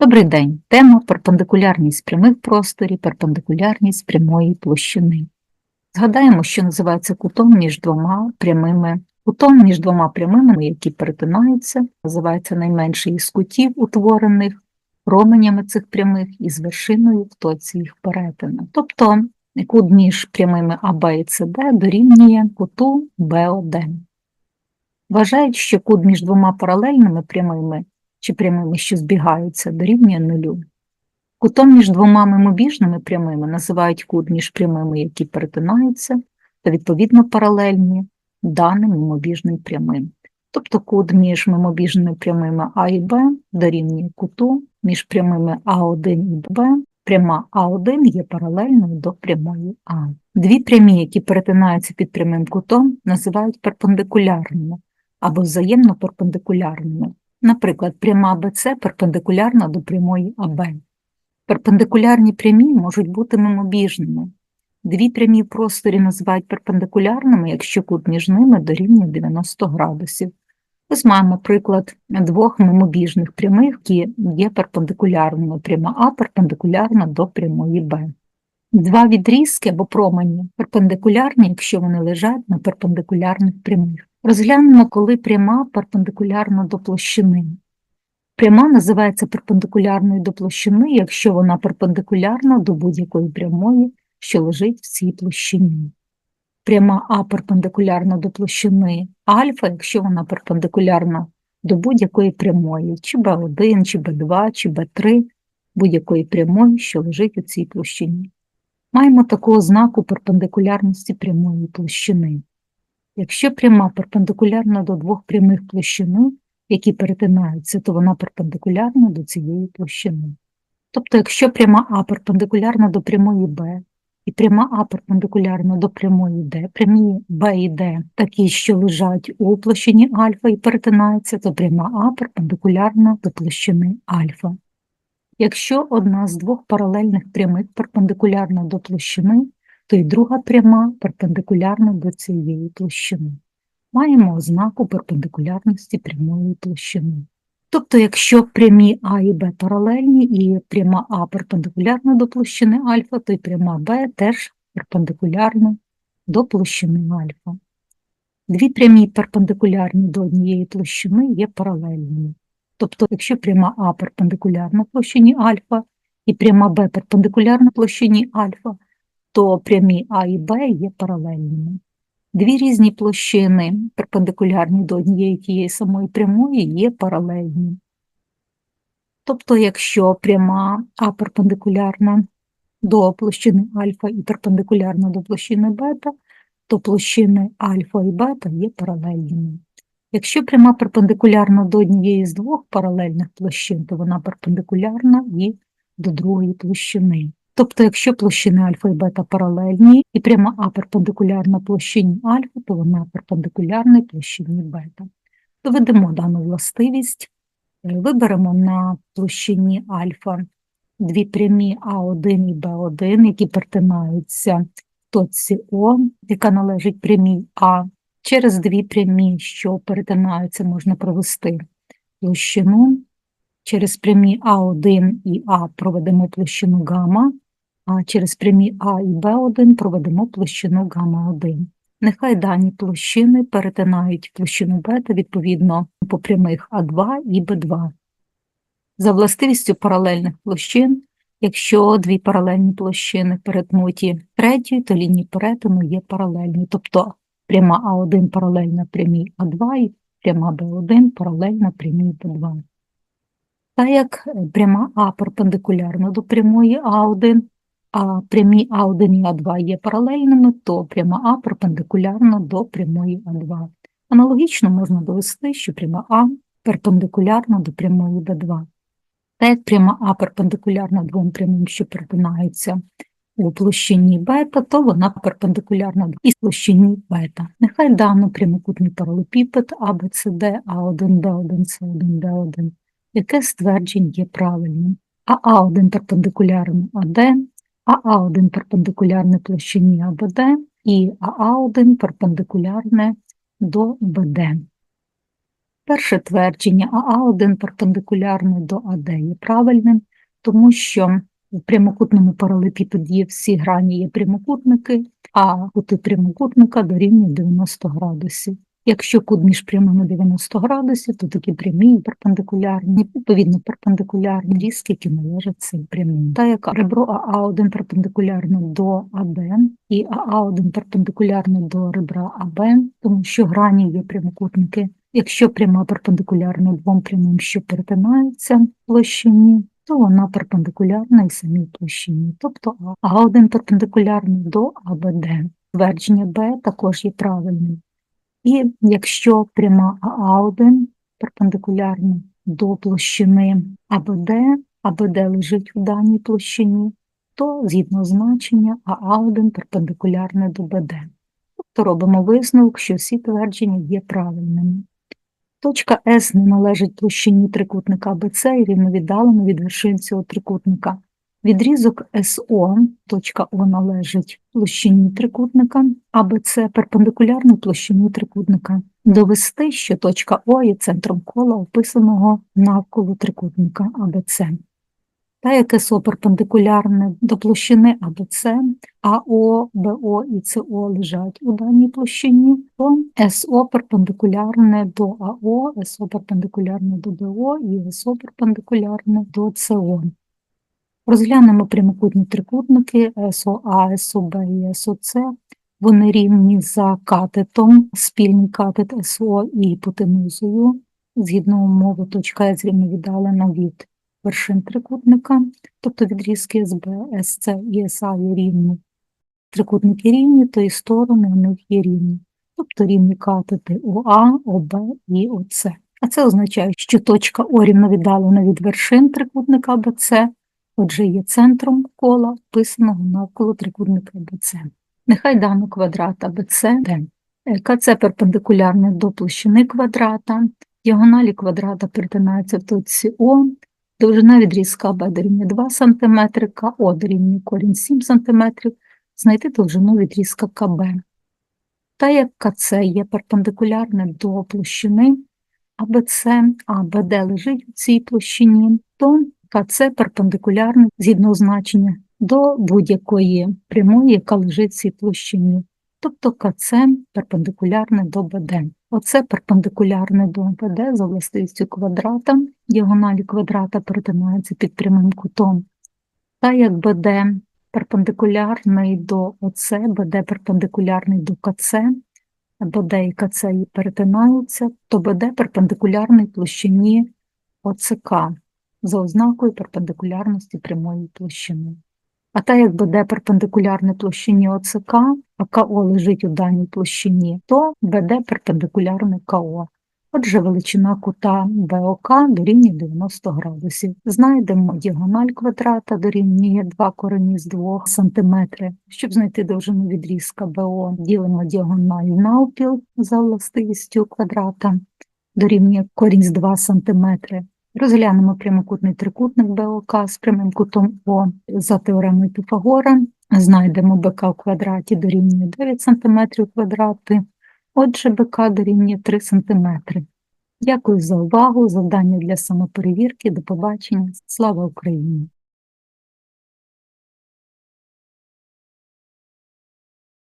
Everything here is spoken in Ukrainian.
Добрий день. Тема перпендикулярність прямих просторі, перпендикулярність прямої площини. Згадаємо, що називається кутом між двома прямими. Кутом між двома прямими, які перетинаються, називається найменший із кутів, утворених променями цих прямих із вершиною в точці їх перетину. Тобто кут між прямими АБ і СД дорівнює куту БОД. Вважають, що кут між двома паралельними прямими чи прямими, що збігаються, дорівнює нулю. Кутом між двома мимобіжними прямими називають кут між прямими, які перетинаються, та відповідно паралельні даним мимобіжним прямим. Тобто кут між мимобіжними прямими А і Б дорівнює куту між прямими А1 і Б. Пряма А1 є паралельною до прямої А. Дві прямі, які перетинаються під прямим кутом, називають перпендикулярними або взаємно перпендикулярними. Наприклад, пряма БЦ перпендикулярна до прямої АБ. Перпендикулярні прямі можуть бути мимобіжними. Дві прямі в просторі називають перпендикулярними, якщо кут між ними дорівнює 90 градусів. Ось маємо приклад двох мимобіжних прямих, які є перпендикулярними. Пряма А перпендикулярна до прямої Б. Два відрізки або промені перпендикулярні, якщо вони лежать на перпендикулярних прямих. Розглянемо, коли пряма перпендикулярна до площини. Пряма називається перпендикулярною до площини, якщо вона перпендикулярна до будь-якої прямої, що лежить в цій площині. Пряма А перпендикулярна до площини альфа, якщо вона перпендикулярна до будь-якої прямої, чи Б1, чи Б2, чи Б3, будь-якої прямої, що лежить у цій площині. Маємо таку ознаку перпендикулярності прямої площини. Якщо пряма перпендикулярна до двох прямих площини, які перетинаються, то вона перпендикулярна до цієї площини. Тобто, якщо пряма А перпендикулярна до прямої Б, і пряма А перпендикулярна до прямої Д, прямі Б і Д такі, що лежать у площині альфа і перетинаються, то пряма А перпендикулярна до площини альфа. Якщо одна з двох паралельних прямих перпендикулярна до площини, то й друга пряма перпендикулярна до цієї площини. Маємо ознаку перпендикулярності прямої площини. Тобто, якщо прямі А і Б паралельні і пряма А перпендикулярна до площини альфа, то й пряма Б теж перпендикулярна до площини альфа. Дві прямі перпендикулярні до однієї площини є паралельними. Тобто, якщо пряма А перпендикулярна площині альфа і пряма Б перпендикулярна площині альфа, то прямі А і Б є паралельними. Дві різні площини, перпендикулярні до однієї тієї самої прямої, є паралельні. Тобто, якщо пряма А перпендикулярна до площини альфа і перпендикулярна до площини бета, то площини альфа і бета є паралельними. Якщо пряма перпендикулярна до однієї з двох паралельних площин, то вона перпендикулярна і до другої площини. Тобто, якщо площини альфа і бета паралельні, і пряма А перпендикулярна площині альфа, то вона перпендикулярна площині бета. Доведемо дану властивість, Е, виберемо на площині альфа дві прямі А1 і Б1, які перетинаються в точці О, яка належить прямій А. Через дві прямі, що перетинаються, можна провести площину. Через прямі А1 і А проведемо площину гамма, через прямі А і Б1 проведемо площину гамма-1. Нехай дані площини перетинають площину бета відповідно по прямих А2 і Б2. За властивістю паралельних площин, якщо дві паралельні площини перетнуті третьою, то лінії перетину є паралельні, тобто пряма А1 паралельна прямій А2 і пряма Б1 паралельна прямій Б2. Так як пряма А перпендикулярна до прямої А1, а прямі А1 і А2 є паралельними, то пряма А перпендикулярна до прямої А2. Аналогічно можна довести, що пряма А перпендикулярна до прямої Б2. Та як пряма А перпендикулярна двом прямим, що перетинаються у площині бета, то вона перпендикулярна і площині бета. Нехай даний прямокутний паралепіпед ABCD, А1, Б1, С1, Д1, яке стверджень є правильним. А А1 перпендикулярний АД, АА1 перпендикулярне площині АБД і АА1 перпендикулярне до БД. Перше твердження АА1 перпендикулярне до АД є правильним, тому що в прямокутному паралепіпеді всі грані є прямокутники, а кути прямокутника дорівнюють 90 градусів. Якщо кут між прямими 90 градусів, то такі прямі і перпендикулярні, відповідно перпендикулярні різки, які належать цим прямим. Та як ребро АА1 перпендикулярне до АД і АА1 перпендикулярне до ребра АБ, тому що грані є прямокутники. Якщо пряма перпендикулярна двом прямим, що перетинаються площині, то вона перпендикулярна і самій площині, тобто А1 перпендикулярний до АБД. Твердження Б також є правильним. І якщо пряма АА1 перпендикулярна до площини АБД, АБД лежить у даній площині, то згідно значення АА1 перпендикулярне до БД. Тобто робимо висновок, що всі твердження є правильними. Точка С не належить площині трикутника АБЦ і рівновіддалена від вершин цього трикутника. Відрізок СО, точка О належить площині трикутника, АБЦ перпендикулярно площині трикутника. Довести, що точка О є центром кола, описаного навколо трикутника АБЦ. Та як СО перпендикулярне до площини АБЦ, АО, БО і СО лежать у даній площині, то СО перпендикулярне до АО, СО перпендикулярне до БО і СО перпендикулярне до СО. Розглянемо прямокутні трикутники СОА, СОБ і СОЦ. Вони рівні за катетом, спільний катет СО і гіпотенузою. Згідно умови, точка С рівновіддалена від вершин трикутника, тобто відрізки СБ, СЦ і СА є рівні. Трикутники рівні, то і сторони у них є рівні, тобто рівні катети ОА, ОБ і ОЦ. А це означає, що точка О рівновіддалена від вершин трикутника БЦ, отже, є центром кола, вписаного навколо трикутника БЦ. Нехай дано квадрат АБЦ, КЦ перпендикулярне до площини квадрата, діагоналі квадрата перетинаються в точці О, довжина відрізка АБ дорівнює 2 см, КО дорівнює корінь 7 см, знайти довжину відрізка КБ. Та як КЦ є перпендикулярне до площини АБЦ, а БД лежить у цій площині, то КЦ перпендикулярне згідно значення до будь-якої прямої, яка лежить в цій площині. Тобто КЦ перпендикулярне до БД. Оце перпендикулярне до БД за властивістю квадрата, діагоналі квадрата перетинаються під прямим кутом. Та як БД перпендикулярний до ОЦ, БД перпендикулярний до КЦ, БД і КЦ перетинаються, то БД перпендикулярний площині ОЦК за ознакою перпендикулярності прямої площини. А та як БД перпендикулярне площині ОЦК, а КО лежить у даній площині, то БД перпендикулярне КО. Отже, величина кута БОК дорівнює 90 градусів. Знайдемо діагональ квадрата дорівнює 2 корені з 2 см. Щоб знайти довжину відрізка БО, ділимо діагональ навпіл за властивістю квадрата, дорівнює корінь з 2 см. Розглянемо прямокутний трикутник БОК з прямим кутом О за теоремою Піфагора. Знайдемо БК в квадраті дорівнює 9 см квадрати, отже БК дорівнює 3 см. Дякую за увагу, завдання для самоперевірки. До побачення. Слава Україні!